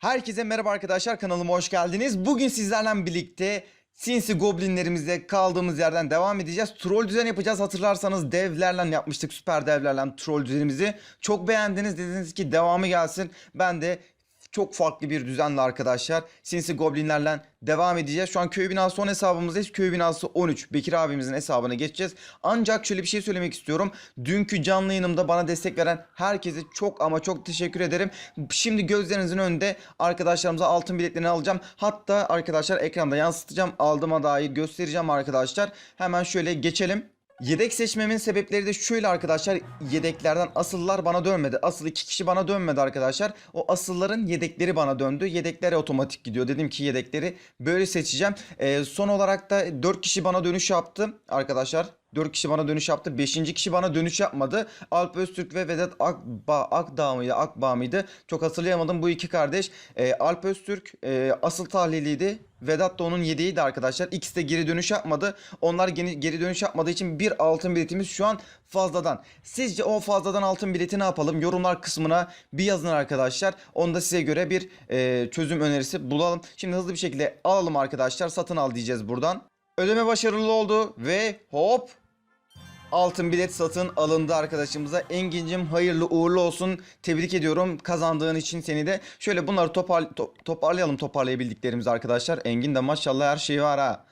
Herkese merhaba arkadaşlar kanalıma hoş geldiniz. Bugün sizlerle birlikte Sinsi Goblinlerimizle kaldığımız yerden devam edeceğiz. Troll düzen yapacağız. Hatırlarsanız devlerle yapmıştık. Süper devlerle troll düzenimizi. Çok beğendiniz. Dediniz ki devamı gelsin. Ben de çok farklı bir düzenle arkadaşlar. Sinsi Goblinlerle devam edeceğiz. Şu an köy binası 10 hesabımızdayız. Köy binası 13. Bekir abimizin hesabına geçeceğiz. Ancak şöyle bir şey söylemek istiyorum. Dünkü canlı yayınımda bana destek veren herkese çok ama çok teşekkür ederim. Şimdi gözlerinizin önünde arkadaşlarımıza altın biletlerini alacağım. Hatta arkadaşlar ekranda yansıtacağım. Aldığıma dair göstereceğim arkadaşlar. Hemen şöyle geçelim. Yedek seçmemin sebepleri de şöyle arkadaşlar. Yedeklerden asıllar bana dönmedi. Asıl iki kişi bana dönmedi arkadaşlar. O asılların yedekleri bana döndü. Yedekler otomatik gidiyor. Dedim ki yedekleri böyle seçeceğim. Ee, son olarak da 4 kişi bana dönüş yaptı arkadaşlar. 4 kişi bana dönüş yaptı. 5. kişi bana dönüş yapmadı. Alp Öztürk ve Vedat Akba, Akdağ mıydı? Akbağ mıydı? Çok hatırlayamadım bu iki kardeş. Ee, Alp Öztürk e, asıl tahliliydi. Vedat da onun yedeğiydi arkadaşlar. İkisi de geri dönüş yapmadı. Onlar geri, geri dönüş yapmadığı için bir altın biletimiz şu an fazladan. Sizce o fazladan altın bileti ne yapalım? Yorumlar kısmına bir yazın arkadaşlar. Onu da size göre bir e, çözüm önerisi bulalım. Şimdi hızlı bir şekilde alalım arkadaşlar. Satın al diyeceğiz buradan. Ödeme başarılı oldu ve hop altın bilet satın alındı arkadaşımıza. Engin'cim hayırlı uğurlu olsun. Tebrik ediyorum kazandığın için seni de. Şöyle bunları topar, to- toparlayalım toparlayabildiklerimiz arkadaşlar. Engin de maşallah her şeyi var ha.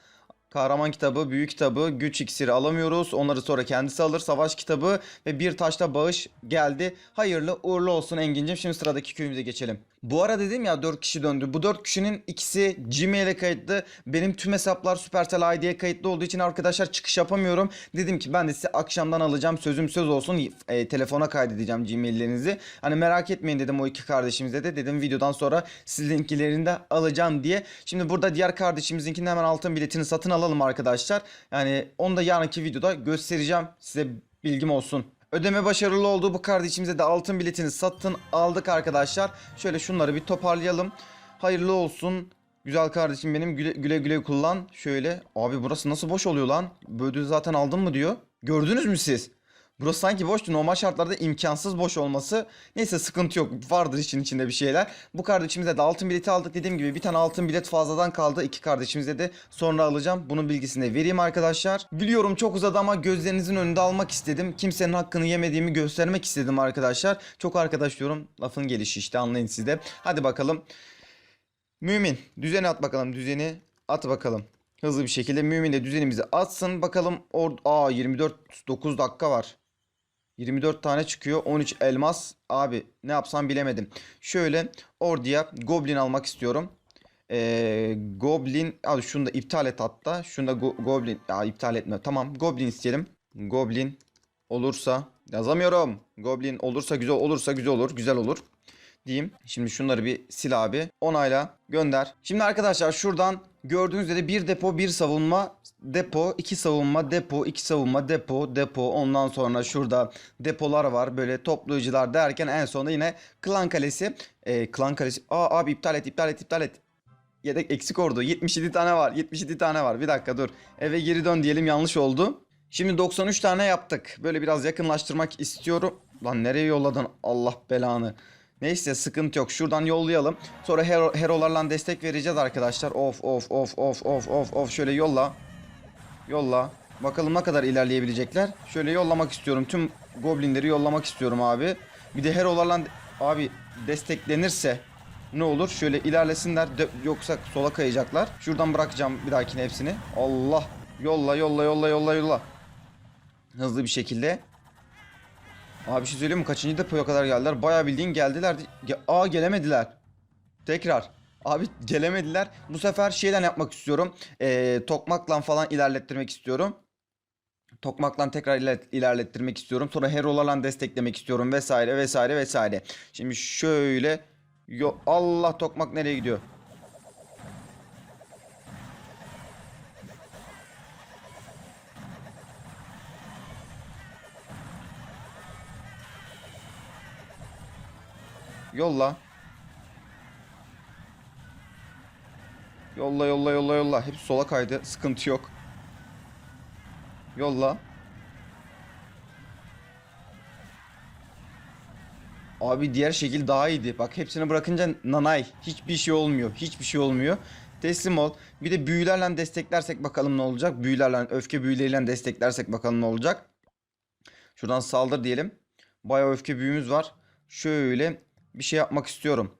Kahraman kitabı, büyük kitabı, güç iksiri alamıyoruz. Onları sonra kendisi alır. Savaş kitabı ve bir taşla bağış geldi. Hayırlı uğurlu olsun Engin'cim. Şimdi sıradaki köyümüze geçelim. Bu ara dedim ya 4 kişi döndü. Bu 4 kişinin ikisi Gmail'e kayıtlı. Benim tüm hesaplar Supercell ID'ye kayıtlı olduğu için arkadaşlar çıkış yapamıyorum. Dedim ki ben de size akşamdan alacağım. Sözüm söz olsun. E, telefona kaydedeceğim Gmail'lerinizi. Hani merak etmeyin dedim o iki kardeşimize de. Dedim videodan sonra sizinkilerini de alacağım diye. Şimdi burada diğer kardeşimizinkinin hemen altın biletini satın alalım arkadaşlar. Yani onu da yarınki videoda göstereceğim. Size bilgim olsun. Ödeme başarılı oldu. Bu kardeşimize de altın biletini satın aldık arkadaşlar. Şöyle şunları bir toparlayalım. Hayırlı olsun. Güzel kardeşim benim güle güle, güle kullan. Şöyle abi burası nasıl boş oluyor lan? Böyle zaten aldın mı diyor. Gördünüz mü siz? Burası sanki boştu. Normal şartlarda imkansız boş olması. Neyse sıkıntı yok. Vardır işin içinde bir şeyler. Bu kardeşimize de altın bileti aldık. Dediğim gibi bir tane altın bilet fazladan kaldı. İki kardeşimize de sonra alacağım. Bunun bilgisini de vereyim arkadaşlar. Biliyorum çok uzadı ama gözlerinizin önünde almak istedim. Kimsenin hakkını yemediğimi göstermek istedim arkadaşlar. Çok arkadaş diyorum. Lafın gelişi işte anlayın siz de. Hadi bakalım. Mümin düzeni at bakalım düzeni at bakalım. Hızlı bir şekilde Mümin de düzenimizi atsın. Bakalım or Aa 24 9 dakika var. 24 tane çıkıyor. 13 elmas. Abi ne yapsam bilemedim. Şöyle orduya goblin almak istiyorum. Ee, goblin al şunu da iptal et hatta. Şunu da go- goblin ya iptal etme. Tamam goblin isteyelim. Goblin olursa yazamıyorum. Goblin olursa güzel olursa güzel olur. Güzel olur diyeyim. Şimdi şunları bir sil abi. Onayla gönder. Şimdi arkadaşlar şuradan gördüğünüz üzere bir depo bir savunma depo iki savunma depo iki savunma depo depo ondan sonra şurada depolar var böyle toplayıcılar derken en sonunda yine klan kalesi e, klan kalesi aa abi iptal et iptal et iptal et yedek eksik ordu 77 tane var 77 tane var bir dakika dur eve geri dön diyelim yanlış oldu Şimdi 93 tane yaptık. Böyle biraz yakınlaştırmak istiyorum. Lan nereye yolladın? Allah belanı. Neyse sıkıntı yok. Şuradan yollayalım. Sonra hero, herolarla destek vereceğiz arkadaşlar. Of of of of of of of. Şöyle yolla. Yolla. Bakalım ne kadar ilerleyebilecekler. Şöyle yollamak istiyorum. Tüm goblinleri yollamak istiyorum abi. Bir de herolarla abi desteklenirse ne olur? Şöyle ilerlesinler. Dö- yoksa sola kayacaklar. Şuradan bırakacağım bir dahakine hepsini. Allah. Yolla yolla yolla yolla yolla. Hızlı bir şekilde. Abi bir şey söyleyeyim mi? Kaçıncı depoya kadar geldiler? Bayağı bildiğin geldiler. Ge- Aa gelemediler. Tekrar. Abi gelemediler. Bu sefer şeyden yapmak istiyorum. Ee, tokmakla falan ilerlettirmek istiyorum. Tokmakla tekrar iler- ilerlettirmek istiyorum. Sonra herolarla desteklemek istiyorum vesaire vesaire vesaire. Şimdi şöyle Yo Allah tokmak nereye gidiyor? Yolla. Yolla yolla yolla yolla. Hepsi sola kaydı. Sıkıntı yok. Yolla. Abi diğer şekil daha iyiydi. Bak hepsini bırakınca nanay. Hiçbir şey olmuyor. Hiçbir şey olmuyor. Teslim ol. Bir de büyülerle desteklersek bakalım ne olacak. Büyülerle, öfke büyüleriyle desteklersek bakalım ne olacak. Şuradan saldır diyelim. Bayağı öfke büyümüz var. Şöyle bir şey yapmak istiyorum.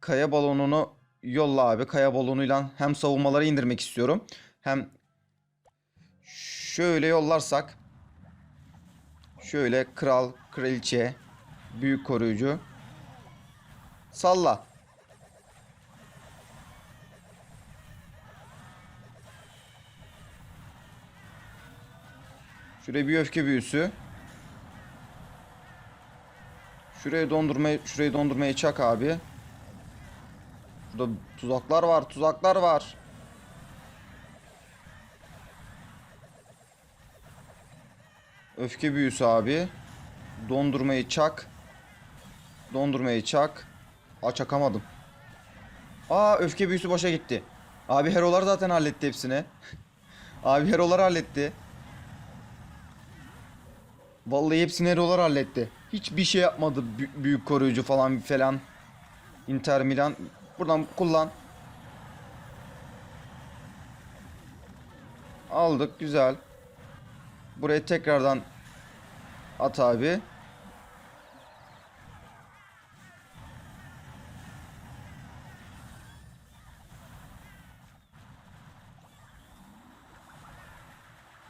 Kaya balonunu yolla abi. Kaya balonuyla hem savunmaları indirmek istiyorum. Hem şöyle yollarsak şöyle kral, kraliçe, büyük koruyucu salla. Şuraya bir öfke büyüsü. Şuraya dondurmayı, şurayı dondurmayı çak abi. Burada tuzaklar var, tuzaklar var. Öfke büyüsü abi. Dondurmayı çak. Dondurmayı çak. Aa çakamadım. Aa öfke büyüsü boşa gitti. Abi herolar zaten halletti hepsini. abi herolar halletti. Vallahi hepsini herolar halletti. Hiçbir şey yapmadı bü- büyük koruyucu falan falan. Inter Milan. Buradan kullan. Aldık güzel. Buraya tekrardan at abi.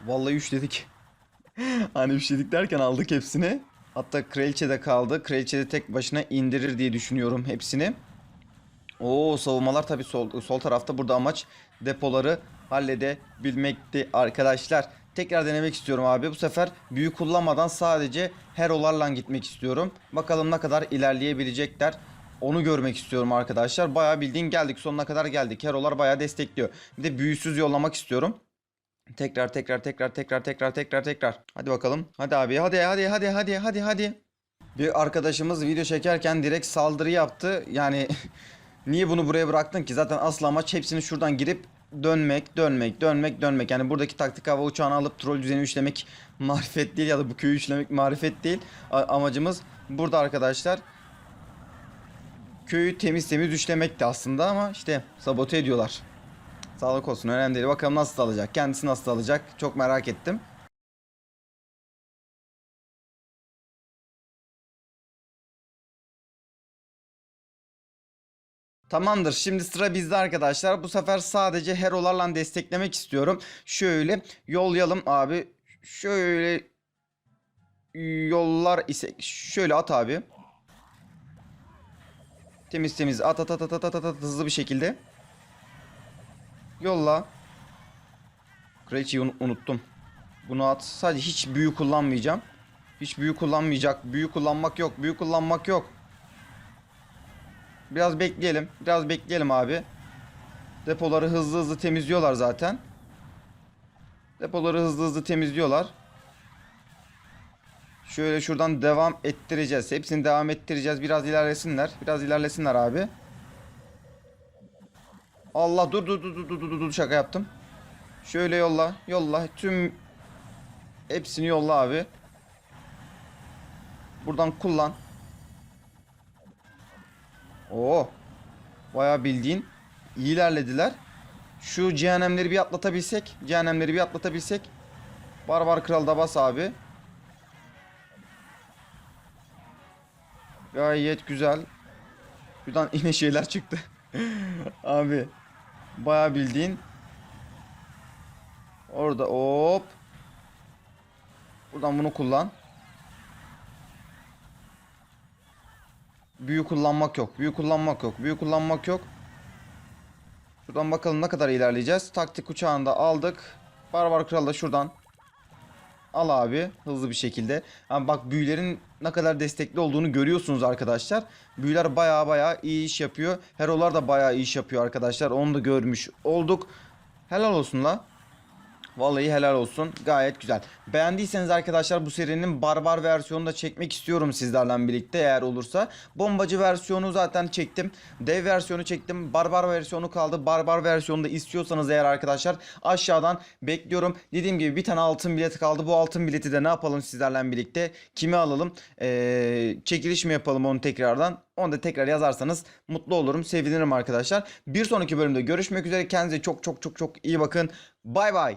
Vallahi üçledik. hani üçledik derken aldık hepsini. Hatta kraliçe de kaldı. Kraliçe de tek başına indirir diye düşünüyorum hepsini. Oo savunmalar tabii sol, sol tarafta. Burada amaç depoları halledebilmekti arkadaşlar. Tekrar denemek istiyorum abi. Bu sefer büyü kullanmadan sadece herolarla gitmek istiyorum. Bakalım ne kadar ilerleyebilecekler. Onu görmek istiyorum arkadaşlar. Bayağı bildiğin geldik. Sonuna kadar geldik. Herolar bayağı destekliyor. Bir de büyüsüz yollamak istiyorum. Tekrar tekrar tekrar tekrar tekrar tekrar tekrar. Hadi bakalım. Hadi abi hadi hadi hadi hadi hadi hadi. Bir arkadaşımız video çekerken direkt saldırı yaptı. Yani niye bunu buraya bıraktın ki? Zaten asıl amaç hepsini şuradan girip dönmek, dönmek, dönmek, dönmek. Yani buradaki taktik hava uçağını alıp troll düzeni üçlemek marifet değil ya da bu köyü üçlemek marifet değil. A- amacımız burada arkadaşlar. Köyü temiz temiz üçlemekti aslında ama işte sabote ediyorlar. Sağlık olsun önemli değil. Bakalım nasıl alacak. Kendisi nasıl alacak. Çok merak ettim. Tamamdır. Şimdi sıra bizde arkadaşlar. Bu sefer sadece herolarla desteklemek istiyorum. Şöyle yollayalım abi. Şöyle yollar ise şöyle at abi. Temiz temiz at at at at at at, at hızlı bir şekilde. Yolla. Kraliçeyi un- unuttum. Bunu at. Sadece hiç büyü kullanmayacağım. Hiç büyü kullanmayacak. Büyü kullanmak yok. Büyü kullanmak yok. Biraz bekleyelim. Biraz bekleyelim abi. Depoları hızlı hızlı temizliyorlar zaten. Depoları hızlı hızlı temizliyorlar. Şöyle şuradan devam ettireceğiz. Hepsini devam ettireceğiz. Biraz ilerlesinler. Biraz ilerlesinler abi. Allah dur dur dur dur dur dur dur şaka yaptım. Şöyle yolla yolla tüm hepsini yolla abi. Buradan kullan. Oo. Bayağı bildiğin iyi ilerlediler. Şu cehennemleri bir atlatabilsek, cehennemleri bir atlatabilsek. Barbar Kral da bas abi. Gayet güzel. Buradan yine şeyler çıktı. Abi bayağı bildiğin orada hop buradan bunu kullan. Büyü kullanmak yok. Büyü kullanmak yok. Büyü kullanmak yok. Şuradan bakalım ne kadar ilerleyeceğiz. Taktik uçağını da aldık. Barbar Kral da şuradan Al abi hızlı bir şekilde. Ama bak büyülerin ne kadar destekli olduğunu görüyorsunuz arkadaşlar. Büyüler baya baya iyi iş yapıyor. Herolar da baya iyi iş yapıyor arkadaşlar. Onu da görmüş olduk. Helal olsun la. Vallahi helal olsun. Gayet güzel. Beğendiyseniz arkadaşlar bu serinin barbar versiyonunu da çekmek istiyorum sizlerle birlikte eğer olursa. Bombacı versiyonu zaten çektim. Dev versiyonu çektim. Barbar versiyonu kaldı. Barbar versiyonu da istiyorsanız eğer arkadaşlar aşağıdan bekliyorum. Dediğim gibi bir tane altın bileti kaldı. Bu altın bileti de ne yapalım sizlerle birlikte? Kimi alalım? Ee, çekiliş mi yapalım onu tekrardan? Onu da tekrar yazarsanız mutlu olurum. Sevinirim arkadaşlar. Bir sonraki bölümde görüşmek üzere. Kendinize çok çok çok çok iyi bakın. Bay bay.